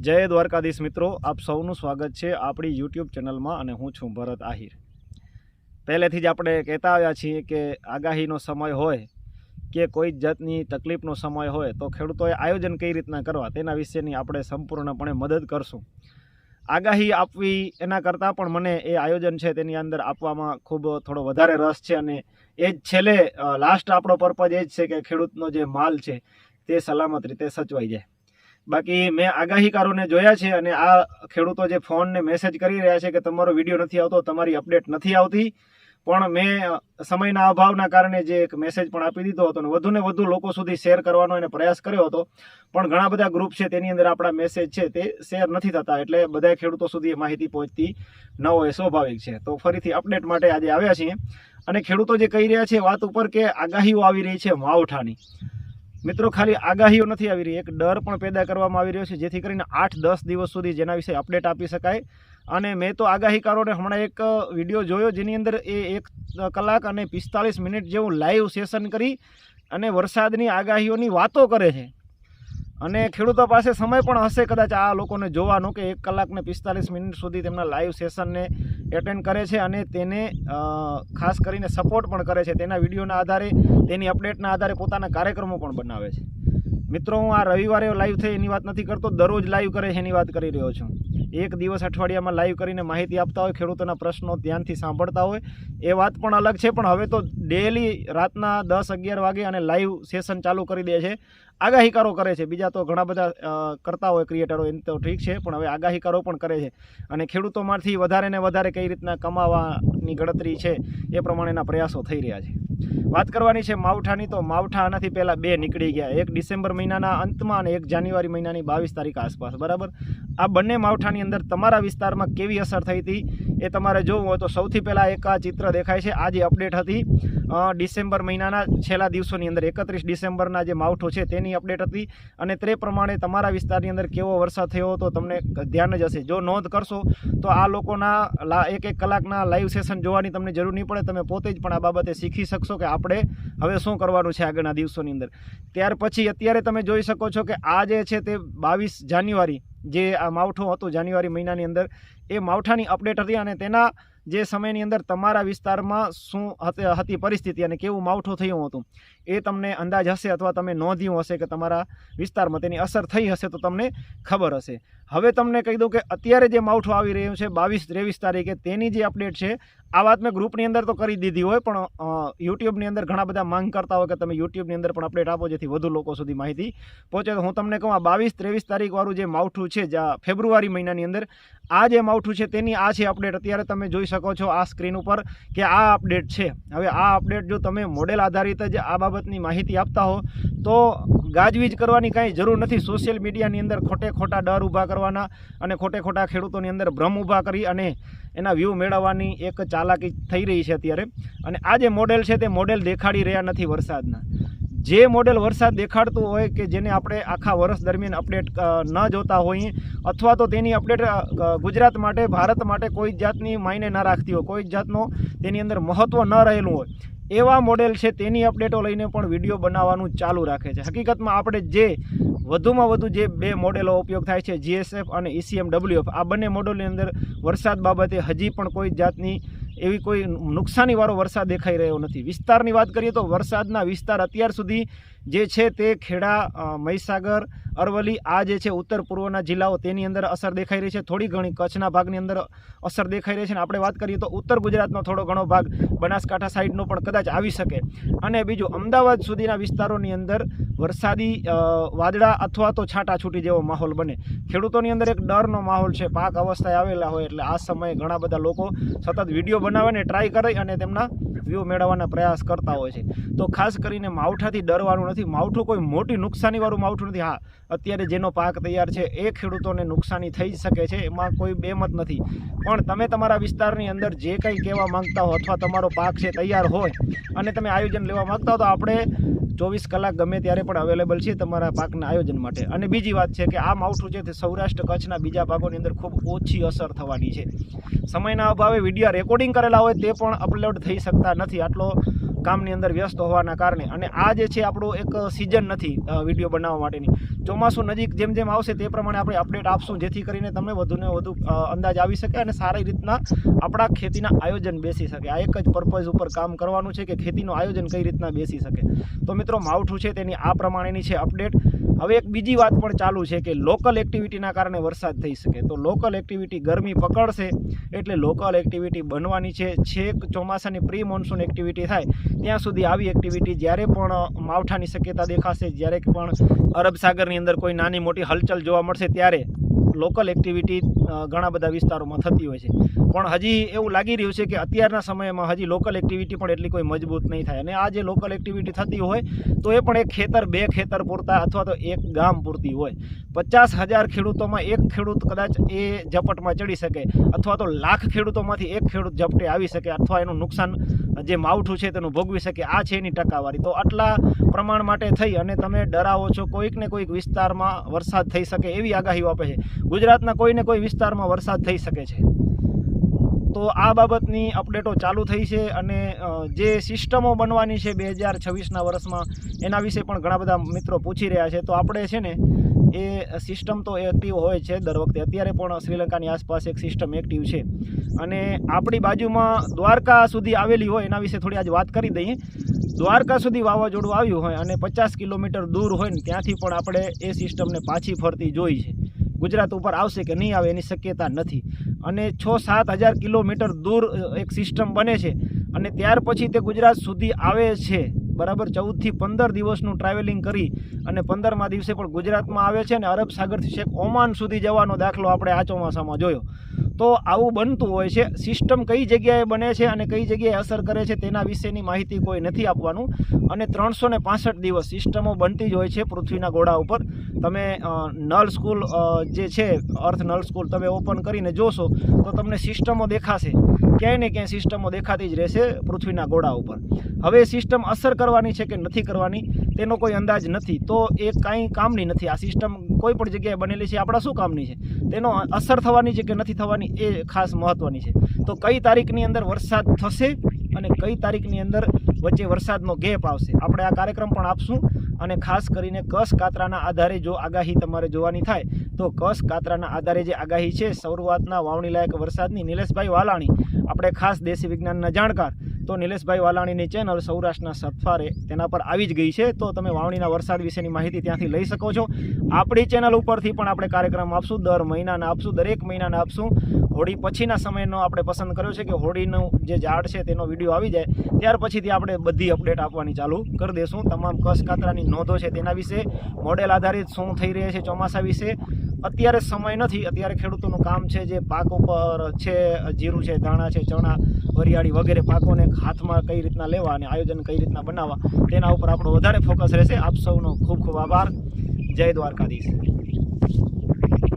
જય દ્વારકાધીશ મિત્રો, આપ સૌનું સ્વાગત છે આપણી યુટ્યુબ ચેનલમાં અને હું છું ભરત આહિર. પહેલેથી જ આપણે કહેતા આવ્યા છીએ કે આગાહીનો સમય હોય કે કોઈ જાતની તકલીફનો સમય હોય તો ખેડૂતોએ આયોજન કઈ રીતના કરવા તેના વિશેની આપણે સંપૂર્ણપણે મદદ કરશું. આગાહી આપવી એના કરતાં પણ મને એ આયોજન છે તેની અંદર આપવામાં ખૂબ થોડો વધારે રસ છે અને એ જ છેલ્લે લાસ્ટ આપણો પર્પઝ એ જ છે કે ખેડૂતનો જે માલ છે તે સલામત રીતે સચવાઈ જાય. બાકી મેં આગાહીકારોને જોયા છે અને આ ખેડૂતો જે ફોનને મેસેજ કરી રહ્યા છે કે તમારો વીડિયો નથી આવતો, તમારી અપડેટ નથી આવતી, પણ મેં સમયના અભાવના કારણે જે એક મેસેજ પણ આપી દીધો હતો અને વધુને વધુ લોકો સુધી શેર કરવાનો એને પ્રયાસ કર્યો હતો. પણ ઘણા બધા ગ્રુપ છે તેની અંદર આપણા મેસેજ છે તે શેર નથી થતા, એટલે બધા ખેડૂતો સુધી માહિતી પહોંચતી ન હોય સ્વાભાવિક છે. તો ફરીથી અપડેટ માટે આજે આવ્યા છીએ. અને ખેડૂતો જે કહી રહ્યા છે વાત ઉપર કે આગાહીઓ આવી રહી છે માવઠાની મિત્રો, ખાલી આગાહીઓ નથી આવી રહી. એક ડર પણ પેદા કરવામાં આવી રહ્યો છે, જેથી કરીને આઠ દસ દિવસ સુધી જેના વિશે અપડેટ આપી શકાય. અને મેં તો આગાહીકારોને હમણાં એક વીડિયો જોયો, જેની અંદર એ એક કલાક અને પિસ્તાલીસ મિનિટ જેવું લાઈવ સેશન કરી અને વરસાદની આગાહીઓની વાતો કરે છે. અને ખેડૂતો પાસે સમય પણ હશે કદાચ આ લોકોને જોવાનો કે એક કલાકને પિસ્તાલીસ મિનિટ સુધી તેમના લાઈવ સેશનને એટેન્ડ કરે છે અને તેને ખાસ કરીને સપોર્ટ પણ કરે છે. તેના વિડીયોના આધારે, તેની અપડેટના આધારે પોતાના કાર્યક્રમો પણ બનાવે છે. મિત્રો, હું આ રવિવારે લાઈવ થઈ એની વાત નથી કરતો, દરરોજ લાઈવ કરે છે એની વાત કરી રહ્યો છું. એક દિવસ અઠવાડિયામાં લાઈવ કરીને માહિતી આપતા હોય, ખેડૂતોના પ્રશ્નો ધ્યાનથી સાંભળતા હોય. એ વાત પણ અલગ છે, પણ હવે તો ડેલી રાતના દસ અગિયાર વાગે અને લાઈવ સેશન ચાલુ કરી દે છે. આગાહીકારો કરે છે. બીજા તો ઘણા બધા કરતા હોય ક્રિએટરો એમ તો ઠીક છે, પણ હવે આગાહીકારો પણ કરે છે. અને ખેડૂતોમાંથી વધારે ને વધારે કઈ રીતના કમાવાની ગણતરી છે, એ પ્રમાણેના પ્રયાસો થઈ રહ્યા છે. વાત કરવાની છે માવઠાની તો માવઠા આનાથી પહેલાં બે નીકળી ગયા. એક ડિસેમ્બર મહિનાના અંતમાં અને એક જાન્યુઆરી મહિનાની બાવીસ તારીખ આસપાસ. બરાબર? આ બંને માવઠાની અંદર તમારા વિસ્તારમાં કેવી અસર થઈ હતી? એ તમારે જોવું હોય તો સૌથી પહેલાં એક આ ચિત્ર દેખાય છે. આ જે અપડેટ હતી ડિસેમ્બર મહિનાના છેલ્લા દિવસોની અંદર, એકત્રીસ ડિસેમ્બરના જે માવઠું છે તેની અપડેટ હતી. અને તે પ્રમાણે તમારા વિસ્તારની અંદર કેવો વરસાદ થયો હતો તમને ધ્યાન જ હશે. જો નોંધ કરશો તો આ લોકોના એક એક કલાકના લાઈવ સેશન જોવાની તમને જરૂર નહીં પડે. તમે પોતે જ પણ આ બાબતે શીખી શકશો કે આપણે હવે શું કરવાનું છે આગળના દિવસોની અંદર. ત્યાર પછી અત્યારે તમે જોઈ શકો છો કે આ જે છે તે બાવીસ જાન્યુઆરી જે આ માવઠું હતું જાન્યુઆરી મહિનાની અંદર, એ માવઠાની અપડેટ હતી અને તેના જે સમયની અંદર તમારા વિસ્તારમાં શું હત- પરિસ્થિતિ અને કેવું માવઠું થયું હતું, એ તમને અંદાજ હશે અથવા તમે નોંધ્યું હશે કે તમારા વિસ્તારમાં તેની અસર થઈ હશે તો તમને ખબર હશે. હવે તમને કહી દઉં કે અત્યારે જે માવઠું આવી રહ્યું છે, બાવીસ ત્રેવીસ તારીખે તેની જે અપડેટ છે આ વાત મેં ગ્રુપની અંદર તો કરી દીધી હોય, પણ યુટ્યુબની અંદર ઘણા બધા માંગ કરતા હોય કે તમે યુટ્યુબની અંદર પણ અપડેટ આપો જેથી વધુ લોકો સુધી માહિતી પહોંચે. તો હું તમને કહું, આ બાવીસ ત્રેવીસ તારીખવાળું જે માવઠું છે જ્યાં ફેબ્રુઆરી મહિનાની અંદર, આ જે માવઠું છે તેની આ છે અપડેટ અત્યારે તમે જોઈ શકો છો આ સ્ક્રીન ઉપર કે આ અપડેટ છે. હવે આ અપડેટ જો તમે મોડેલ આધારિત જ આ બાબતની માહિતી આપતા હો, તો ગાજવીજ કરવાની કાંઈ જરૂર નથી. સોશિયલ મીડિયાની અંદર ખોટે ખોટા ડર ઊભા કરવાના અને ખોટે ખોટા ખેડૂતોની અંદર ભ્રમ ઊભા કરી અને એના વ્યૂ મેળવવાની એક ચાલાકી થઈ રહી છે અત્યારે. અને આ જે મોડેલ છે તે મોડેલ દેખાડી રહ્યા નથી વરસાદના. જે મોડેલ વરસાદ દેખાડતું હોય કે જેને આપણે આખા વર્ષ દરમિયાન અપડેટ ન જોતા હોઈએ અથવા તો તેની અપડેટ ગુજરાત માટે, ભારત માટે કોઈ જ જાતની માયને ન રાખતી હોય, કોઈ જ જાતનો તેની અંદર મહત્ત્વ ન રહેલું હોય એવા મોડેલ છે, તેની અપડેટો લઈને પણ વીડિયો બનાવવાનું ચાલુ રાખે છે. હકીકતમાં આપણે જે વધુમાં વધુ જે બે મોડેલો ઉપયોગ થાય છે જીએસએફ અને ઇસીએમ ડબલ્યુએફ આ બંને મોડલની અંદર વરસાદ બાબતે હજી પણ કોઈ જાતની એવી કોઈ નુકસાનીવાળો વરસાદ દેખાઈ રહ્યો નથી. વિસ્તારની વાત કરીએ તો વરસાદના વિસ્તાર અત્યાર સુધી જે છે તે ખેડા મહીસાગર, અરવલ્લી, આ જે છે ઉત્તર પૂર્વના જિલ્લાઓ તેની અંદર અસર દેખાઈ રહી છે. થોડી ઘણી કચ્છના ભાગની અંદર અસર દેખાઈ રહી છે અને આપણે વાત કરીએ તો ઉત્તર ગુજરાતનો થોડો ઘણો ભાગ બનાસકાંઠા સાઈડનો પણ કદાચ આવી શકે. અને બીજું, અમદાવાદ સુધીના વિસ્તારોની અંદર વરસાદી વાદળા અથવા તો છાંટાછૂટી જેવો માહોલ બને. ખેડૂતોની અંદર એક ડરનો માહોલ છે. પાક અવસ્થાએ આવેલા હોય એટલે આ સમયે ઘણા બધા લોકો સતત વીડિયો બનાવીને ટ્રાય કરે અને તેમના વ્યૂ મેળવવાના પ્રયાસ કરતા હોય છે. તો ખાસ કરીને માવઠાથી ડરવાનું નથી. માવઠું કોઈ મોટી નુકસાનીવાળું માવઠું નથી. હા, અત્યારે જેનો પાક તૈયાર છે, એ ખેડૂતોને નુકસાની થઈ શકે છે, એમાં કોઈ બેમત નથી. પણ તમે તમારા વિસ્તારની અંદર જે કંઈ કહેવા માંગતા હો અથવા તમારો પાક છે, તૈયાર હોય અને તમે આયોજન લેવા માંગતા હો, તો આપણે ચોવીસ કલાક ગમે ત્યારે પણ અવેલેબલ છે તમારા પાકના આયોજન માટે. અને બીજી વાત છે કે આ માવઠું છે તે સૌરાષ્ટ્ર કચ્છના બીજા ભાગોની અંદર ખૂબ ઓછી અસર થવાની છે. સમયના અભાવે વીડિયો રેકોર્ડિંગ કરેલા હોય તે પણ અપલોડ થઈ શકતા નથી. આટલો કામની અંદર વ્યસ્ત હોવાના કારણે. અને આ જે છે આપણું એક સિઝન નથી વીડિયો બનાવવા માટેની. ચોમાસું નજીક જેમ જેમ આવશે તે પ્રમાણે આપણે અપડેટ આપશું, જેથી કરીને તમને વધુને વધુ અંદાજ આવી શકે અને સારી રીતના આપણા ખેતીના આયોજન બેસી શકે. આ એક જ પર્પઝ ઉપર કામ કરવાનું છે કે ખેતીનું આયોજન કઈ રીતના બેસી શકે. તો મિત્રો, માવઠું છે તેની આ પ્રમાણેની છે અપડેટ હવે એક બીજી વાત પણ ચાલુ છે કે લોકલ એક્ટિવિટીના કારણે વરસાદ થઈ શકે. તો લોકલ એક્ટિવિટી ગરમી પકડશે એટલે લોકલ એક્ટિવિટી બનવાની છે. છેક ચોમાસાની પ્રી મોન્સૂન એક્ટિવિટી થાય, ત્યાં સુધી આવી એક્ટિવિટી જ્યારે પણ માવઠાની શક્યતા દેખાશે, જ્યારે પણ અરબ સાગરની અંદર કોઈ નાની મોટી હલચલ જોવા મળશે, ત્યારે લોકલ એક્ટિવિટી ઘણા બધા વિસ્તારોમાં થતી હોય છે. પણ હજી એવું લાગી રહ્યું છે કે અત્યારના સમયમાં હજી લોકલ એક્ટિવિટી પણ એટલી કોઈ મજબૂત નહીં થાય. અને આ જે લોકલ એક્ટિવિટી થતી હોય, તો એ પણ એક ખેતર, બે ખેતર પૂરતા અથવા તો એક ગામ પૂરતી હોય. પચાસ હજાર ખેડૂતોમાં એક ખેડૂત કદાચ એ ઝપટમાં ચડી શકે અથવા તો લાખ ખેડૂતોમાંથી એક ખેડૂત ઝપટે આવી શકે અથવા એનું નુકસાન, જે માવઠું છે તેનું ભોગવી શકે. આ છે એની ટકાવારી. તો આટલા પ્રમાણ માટે થઈ અને તમે ડરાવો છો કોઈક ને કોઈક વિસ્તારમાં વરસાદ થઈ શકે એવી આગાહીઓ આપે છે. ગુજરાતના કોઈને કોઈ વિસ્તારમાં વરસાદ થઈ શકે છે. તો આ બાબતની અપડેટો ચાલુ થઈ છે અને જે સિસ્ટમો બનવાની છે બે હજાર છવ્વીસના વર્ષમાં એના વિશે પણ ઘણા બધા મિત્રો પૂછી રહ્યા છે. તો આપણે છે ને એ સિસ્ટમ તો એક્ટિવ હોય છે દર વખતે. અત્યારે પણ શ્રીલંકાની આસપાસ એક સિસ્ટમ એક્ટિવ છે. અને આપણી બાજુમાં દ્વારકા સુધી આવેલી હોય એના વિશે થોડી આજે વાત કરી દઈએ. દ્વારકા સુધી વાવાઝોડું આવ્યું હોય અને પચાસ કિલોમીટર દૂર હોય ને ત્યાંથી પણ આપણે એ સિસ્ટમને પાછી ફરતી જોઈ છે. ગુજરાત ઉપર આવશે કે નહીં આવે એની શક્યતા નથી. અને છ સાત હજાર કિલોમીટર દૂર એક સિસ્ટમ બને છે. અને ત્યાર પછી તે ગુજરાત સુધી આવે છે. બરાબર ચૌદથી પંદર દિવસનું ટ્રાવેલિંગ કરી અને પંદરમા દિવસે પણ ગુજરાતમાં આવે છે અને અરબ સાગરથી છેક ઓમાન સુધી જવાનો દાખલો આપણે આ ચોમાસામાં જોયો. તો આવું બનતું હોય છે. સિસ્ટમ કઈ જગ્યાએ બને છે અને કઈ જગ્યાએ અસર કરે છે તેના વિશેની માહિતી કોઈ નથી આપવાનું. અને ત્રણસો દિવસ સિસ્ટમો બનતી જ હોય છે પૃથ્વીના ગોળા ઉપર. તમે નલ સ્કૂલ જે છે, અર્થ નલ સ્કૂલ તમે ઓપન કરીને જોશો તો તમને સિસ્ટમો દેખાશે. ક્યાંય ને ક્યાંય સિસ્ટમો દેખાતી જ રહેશે પૃથ્વીના ગોળા ઉપર. હવે સિસ્ટમ અસર કરવાની છે કે નથી કરવાની, તેનો કોઈ અંદાજ નથી. તો એ કાંઈ કામની નથી. આ સિસ્ટમ કોઈ પણ જગ્યાએ બનેલી છે આપણા શું કામની છે? તેનો અસર થવાની છે કે નથી થવાની, એ ખાસ મહત્ત્વની છે. તો કઈ તારીખની અંદર વરસાદ થશે અને કઈ તારીખની અંદર વચ્ચે વરસાદનો ગેપ આવશે? આપણે આ કાર્યક્રમ પણ આપશું. અને ખાસ કરીને કસ કાતરાના આધારે જો આગાહી તમારે જોવાની થાય, તો કસ કાતરાના આધારે જે આગાહી છે, શરૂઆતના વાવણી લાયક વરસાદની નિલેશભાઈ વાલાણી. આપણે ખાસ દેશી વિજ્ઞાનના જાણકાર. તો નિલેશભાઈ વાલાણીની ચેનલ સૌરાષ્ટ્રના સફારે તેના પર આવી જ ગઈ છે. તો તમે વાવણીના વરસાદ વિશેની માહિતી ત્યાંથી લઈ શકો છો. આપણી ચેનલ ઉપરથી પણ આપણે કાર્યક્રમ આપશું. દર મહિનાના આપશું. દરેક મહિનાના આપશું. હોળી પછીના સમયનો આપણે પસંદ કર્યો છે કે હોળીનું જે ઝાડ છે તેનો વીડિયો આવી જાય, ત્યાર પછીથી આપણે બધી અપડેટ આપવાની ચાલુ કરી દઈશું તમામ કસ કાતરાની નોંધો છે તેના વિશે મોડેલ આધારિત શું થઈ રહ્યા છે ચોમાસા વિશે, અત્યારે સમય નથી, અત્યારે ખેડૂતોનું કામ છે જે પાક ઉપર છે, જીરું છે, ધાણા છે, ચણા, વરિયાળી વગેરે પાકોને હાથમાં કઈ રીતના લેવા અને આયોજન કઈ રીતના બનાવવા, તેના ઉપર આપણો વધારે ફોકસ રહેશે. આપ સૌનો ખૂબ ખૂબ આભાર. જય દ્વારકાધીશ.